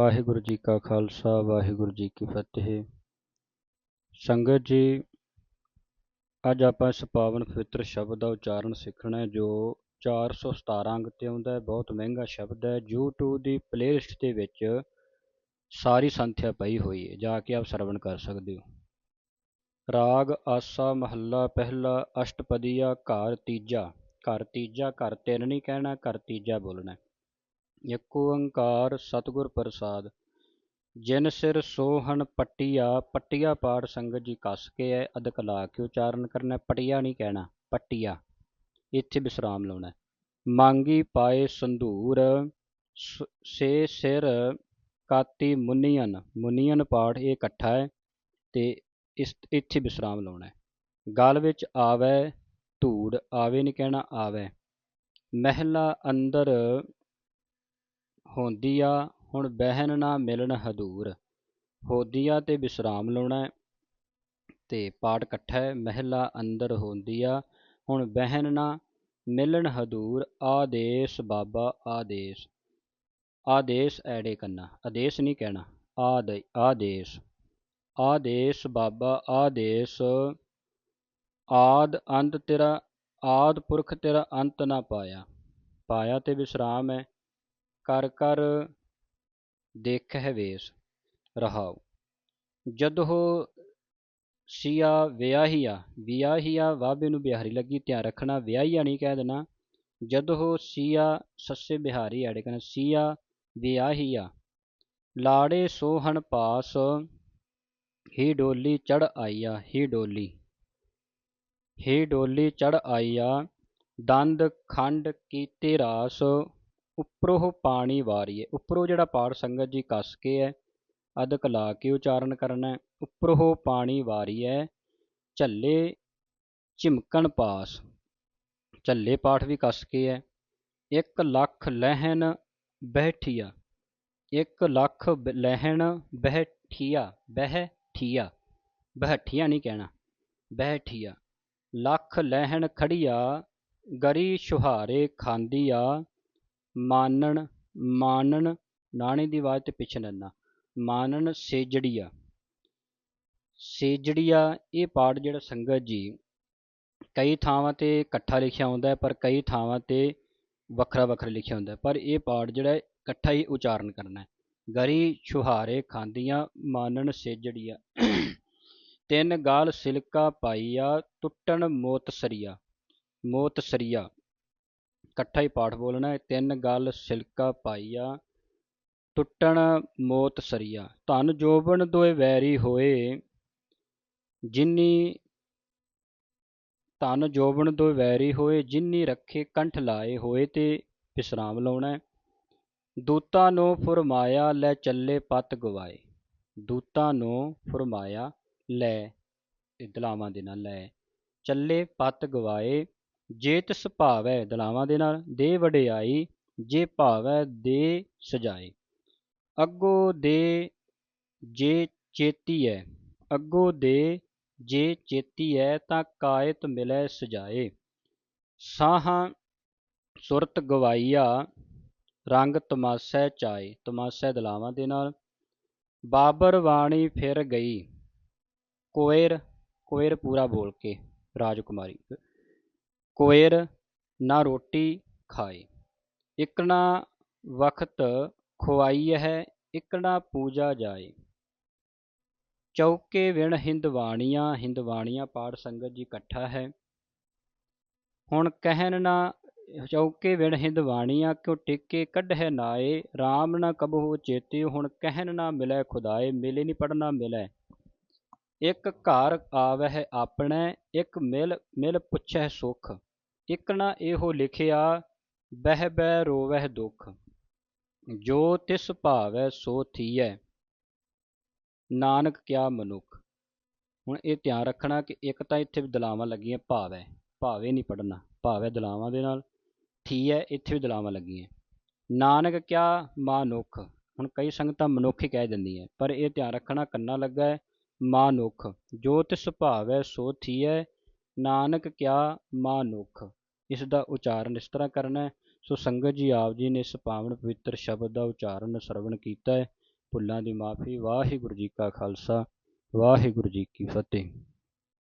ਵਾਹਿਗੁਰੂ ਜੀ ਕਾ ਖਾਲਸਾ, ਵਾਹਿਗੁਰੂ ਜੀ ਕੀ ਫਤਿਹ। ਸੰਗਤ ਜੀ, ਅੱਜ ਆਪਾਂ ਇਸ ਪਾਵਨ ਪਵਿੱਤਰ ਸ਼ਬਦ ਦਾ ਉਚਾਰਨ ਸਿੱਖਣਾ ਹੈ, ਜੋ 417 ਅੰਗ ਤੇ ਆਉਂਦਾ ਹੈ। ਬਹੁਤ ਮਹਿੰਗਾ ਸ਼ਬਦ ਹੈ। YouTube ਦੀ ਪਲੇਲਿਸਟ ਦੇ ਵਿੱਚ ਸਾਰੀ ਸੰਥਿਆ ਪਈ ਹੋਈ ਹੈ। ਜਾ ਕੇ ਆਪ ਸਰਵਣ ਕਰ ਸਕਦੇ ਹੋ। ਰਾਗ, ਆਸਾ, ਮਹੱਲਾ, ਪਹਿਲਾ, ਅਸ਼ਟਪਦੀਆ, ਘਰ ਤੀਜਾ। ਘਰ ਤੀਜਾ, ਘਰ ਤਿੰਨ ਨਹੀਂ ਕਹਿਣਾ, ਘਰ ਤੀਜਾ ਬੋਲਣਾ ਇੱਕ ਓੰਕਾਰ ਸਤਿਗੁਰ ਪ੍ਰਸਾਦ, ਜਿਨ ਸਿਰ ਸੋਹਣ ਪੱਟੀਆ ਪੱਟੀਆ ਪਾਠ ਸੰਗਤ ਜੀ ਕੱਸ ਕੇ ਹੈ ਅਦਕ ਲਾ ਕੇ ਉਚਾਰਨ ਕਰਨਾ, ਪਟੀਆ ਨਹੀਂ ਕਹਿਣਾ, ਪੱਟੀਆ, ਇੱਥੇ ਵਿਸਰਾਮ ਲਾਉਣਾ ਮੰਗੀ ਪਾਏ ਸੰਧੂਰ, ਸੇ ਸਿਰ ਕਾਤੀ ਮੁਨੀਅਨ ਮੁਨੀਅਨ ਪਾਠ ਇਹ ਇਕੱਠਾ ਹੈ ਤੇ ਇਸ, ਇੱਥੇ ਵਿਸਰਾਮ ਲਾਉਣਾ ਹੈ। ਗਲ ਵਿੱਚ ਆਵੇ ਧੂੜ, ਆਵੇ ਨਹੀਂ ਕਹਿਣਾ, ਆਵੇ। ਮਹਿਲਾ ਅੰਦਰ ਹੁੰਦੀਆ, ਹੁਣ ਬਹਿਨ ਨਾ ਮਿਲਣ ਹਦੂਰ। ਹੋਦੀਆ ਤੇ ਵਿਸਰਾਮ ਲਾਉਣਾ ਤੇ ਪਾਠ ਇਕੱਠਾ ਹੈ। ਮਹਿਲਾ ਅੰਦਰ ਹੁੰਦੀਆ, ਹੁਣ ਬਹਿਨ ਨਾ ਮਿਲਣ ਹਦੂਰ। ਆਦੇਸ਼ ਬਾਬਾ, ਆਦੇਸ਼। ਆਦੇਸ਼ ਐੜੇ ਕਰਨਾ ਆਦੇਸ਼ ਨਹੀਂ ਕਹਿਣਾ। ਆਦ, ਆਦੇਸ਼। ਆਦੇਸ਼ ਬਾਬਾ, ਆਦੇਸ਼। ਆਦ ਅੰਤ ਤੇਰਾ, ਆਦ ਪੁਰਖ ਤੇਰਾ ਅੰਤ ਨਾ ਪਾਇਆ। ਪਾਇਆ ਤੇ ਵਿਸਰਾਮ ਹੈ। ਕਰ ਕਰ ਦੇਖਹਿ ਵੇਸ ਰਹਾਉ। ਜਦ ਹੋ ਸੀਆ ਵਿਆਹੀਆ ਵਿਆਹੀਆ ਵਾਬੇ ਨੂੰ ਬਿਹਾਰੀ ਲੱਗੀ, ਧਿਆਨ ਰੱਖਣਾ, ਵਿਆਹੀਆ ਨਹੀਂ ਕਹਿ ਦੇਣਾ। ਜਦ ਸੀਆ ਸੱਸੇ ਬਿਹਾਰੀ ਆੜੇ ਕਹਿਣਾ ਸੀਆ ਵਿਆਹੀਆ, ਲਾੜੇ ਸੋਹਣ ਪਾਸ, ਹੀ ਡੋਲੀ ਚੜ ਆਈਆ ਹੀ ਡੋਲੀ ਹੀ ਡੋਲੀ ਚੜ ਆਈਆ ਦੰਦ ਖੰਡ ਕੀਤੇ ਰਾਸ ਉੱਪਰੋਂ ਪਾਣੀ ਵਾਰੀਏ ਉੱਪਰੋਂ ਜਿਹੜਾ ਪਾਠ ਸੰਗਤ ਜੀ ਕੱਸ ਕੇ ਹੈ ਅਦਕ ਲਾ ਕੇ ਉਚਾਰਨ ਕਰਨਾ ਉੱਪਰੋਂ ਪਾਣੀ ਵਾਰੀਏ ਝੱਲੇ ਝਿਮਕਣ ਪਾਸ। ਝੱਲੇ ਪਾਠ ਵੀ ਕੱਸ ਕੇ ਹੈ ਇੱਕ ਲੱਖ ਲਹਿਣ ਬਹਿਠੀਆ। ਇੱਕ ਲੱਖ ਲਹਿਣ ਬਹਿਠੀਆ ਬਹਿਠੀਆ। ਬਹਿਠੀਆ ਨਹੀਂ ਕਹਿਣਾ। ਬਹਿਠੀਆ। ਲੱਖ ਲਹਿਣ ਖੜੀਆ ਗਰੀ ਸੁਹਾਰੇ ਖਾਂਦੀ ਆ ਮਾਨਣ ਮਾਨਣ, ਨਾਣੇ ਦੀ ਆਵਾਜ਼ ਤੇ ਪਿੱਛੇ ਨੰਨਾ ਮਾਨਣ ਸੇਜੜੀਆ। ਸੇਜੜੀਆ, ਇਹ ਪਾਠ ਜਿਹੜਾ ਸੰਗਤ ਜੀ ਕਈ ਥਾਵਾਂ ਤੇ ਇਕੱਠਾ ਲਿਖਿਆ ਹੁੰਦਾ ਹੈ, ਪਰ ਕਈ ਥਾਵਾਂ ਤੇ ਵੱਖਰਾ ਵੱਖਰਾ ਲਿਖਿਆ ਹੁੰਦਾ ਹੈ। ਪਰ ਇਹ ਪਾਠ ਜਿਹੜਾ ਇਕੱਠਾ ਹੀ ਉਚਾਰਨ ਕਰਨਾ ਹੈ। ਗਰੀ ਛੁਹਾਰੇ ਖਾਂਦੀਆਂ ਮਾਨਣ ਸੇਜੜੀਆ। ਤਿੰਨ ਗਾਲ ਸਿਲਕਾ ਪਾਈਆ, ਟੁੱਟਣ ਮੋਤ ਸਰੀਆ ਮੋਤ ਸਰੀਆ ਇਕੱਠਾ ਹੀ ਪਾਠ ਬੋਲਣਾ ਤਿੰਨ ਗੱਲ ਸਿਲਕਾ ਪਾਈਆ, ਟੁੱਟਣ ਮੋਤ ਸਰੀਆ। ਧਨ ਜੋਬਨ ਦੋਏ ਵੈਰੀ ਹੋਏ, ਜਿਨੀ ਧਨ ਜੋਬਨ ਦੋਏ ਵੈਰੀ ਹੋਏ, ਜਿਨੀ ਰੱਖੇ ਕੰਠ ਲਾਏ ਹੋਏ ਤੇ ਵਿਸਰਾਮ ਲਾਉਣਾ ਦੂਤਾਂ ਨੂੰ ਫਰਮਾਇਆ, ਲੈ ਚੱਲੇ ਪਤ ਗਵਾਏ। ਦੂਤਾਂ ਨੂੰ ਫਰਮਾਇਆ, ਲੈ ਦਲਾਵਾਂ ਦੇ ਨਾਲ ਲੈ। ਚੱਲੇ ਪਤ ਗਵਾਏ ਜੇ ਤਿਸ ਭਾਵੈ ਦਲਾਵਾਂ ਦੇ ਨਾਲ, ਦੇ ਵਡਿਆਈ, ਜੇ ਭਾਵੈ ਦੇ ਸਜਾਏ ਅੱਗੋ ਦੇ ਜੇ ਚੇਤੀ ਹੈ ਅੱਗੋ ਦੇ ਜੇ ਚੇਤੀ ਹੈ ਤਾਂ ਕਾਇਤ ਮਿਲੈ ਸਜਾਏ। ਸਾਹਾਂ ਸੁਰਤ ਗਵਾਈਆ, ਰੰਗ ਤਮਾਸੈ ਚਾਏ, ਤਮਾਸੈ ਦਲਾਵਾਂ ਦੇ ਨਾਲ। ਬਾਬਰ ਵਾਣੀ ਫਿਰ ਗਈ, ਕੋਇਰ ਕੋਇਰ ਪੂਰਾ ਬੋਲ ਕੇ, ਰਾਜਕੁਮਾਰੀ। ਕੋਇਰ ਨਾ ਰੋਟੀ ਖਾਏ। ਇਕਣਾ ਵਕਤ ਖਵਾਈ ਹੈ, ਇਕਣਾ ਪੂਜਾ ਜਾਏ। ਚੌਕੇ ਵਿਣ ਹਿੰਦਵਾਣੀਆਂ ਹਿੰਦਵਾਣੀਆਂ ਪਾਠ ਸੰਗਤ ਜੀ ਇਕੱਠਾ ਹੈ। ਹੁਣ ਕਹਿਣ ਨਾ, ਚੌਕੇ ਵਿਣ ਹਿੰਦਵਾਣੀਆਂ ਕਿਉ ਟਿੱਕੇ ਕੱਢੈ ਨਾਏ? RAM ਨਾ ਕਬਹੁ ਚੇਤੇ, ਹੁਣ ਕਹਿਣ ਨਾ ਮਿਲੈ ਖੁਦਾਏ, ਮਿਲੇ ਨਹੀਂ ਪੜਨਾ ਮਿਲੈ। ਇੱਕ ਘਰ ਆਵਹਿ ਆਪਣੇ, ਇੱਕ ਮਿਲ ਮਿਲ ਪੁੱਛੈ ਸੁਖ। ਇਕ ਨਾ ਇਹੋ ਲਿਖਿਆ, ਬਹਿ ਬਹਿ ਰੋਵਹਿ ਦੁਖ। ਜੋ ਤਿਸ ਭਾਵੈ ਸੋ ਥੀਐ। ਨਾਨਕ ਕਿਆ ਮਨੁੱਖ। ਹੁਣ ਇਹ ਧਿਆਨ ਰੱਖਣਾ ਕਿ ਇੱਕ ਤਾਂ ਇੱਥੇ ਵੀ ਦਲਾਵਾਂ ਲੱਗੀਆਂ, ਭਾਵੈ। ਭਾਵੇ ਨਹੀਂ ਪੜਨਾ ਭਾਵੈ ਦਲਾਵਾਂ ਦੇ ਨਾਲ। ਥੀ ਹੈ ਇੱਥੇ ਵੀ ਦਲਾਵਾਂ ਲੱਗੀਆਂ। ਨਾਨਕ ਕਿਆ ਮਾਨੁੱਖ। ਹੁਣ ਕਈ ਸੰਗਤਾਂ ਮਨੁੱਖ ਹੀ ਕਹਿ ਦਿੰਦੀਆਂ, ਪਰ ਇਹ ਧਿਆਨ ਰੱਖਣਾ ਕੰਨਾ ਲੱਗਾ ਹੈ ਮਾਨੁੱਖ। ਜੋ ਤਿਸ ਭਾਵ ਹੈ ਸੋ ਥੀ ਹੈ ਨਾਨਕ ਕਿਆ ਮਾਨੁੱਖ। ਇਸ ਦਾ ਉਚਾਰਨ ਇਸ ਤਰ੍ਹਾਂ ਕਰਨਾ ਹੈ। ਸੋ ਸੰਗਤ ਜੀ, ਆਪ ਜੀ ਨੇ ਇਸ ਪਾਵਨ ਪਵਿੱਤਰ ਸ਼ਬਦ ਦਾ ਉਚਾਰਨ ਸਰਵਣ ਕੀਤਾ ਹੈ। ਭੁੱਲਾਂ ਦੀ ਮਾਫ਼ੀ, ਵਾਹਿਗੁਰੂ ਜੀ ਕਾ ਖਾਲਸਾ, ਵਾਹਿਗੁਰੂ ਜੀ ਕੀ ਫਤਿਹ।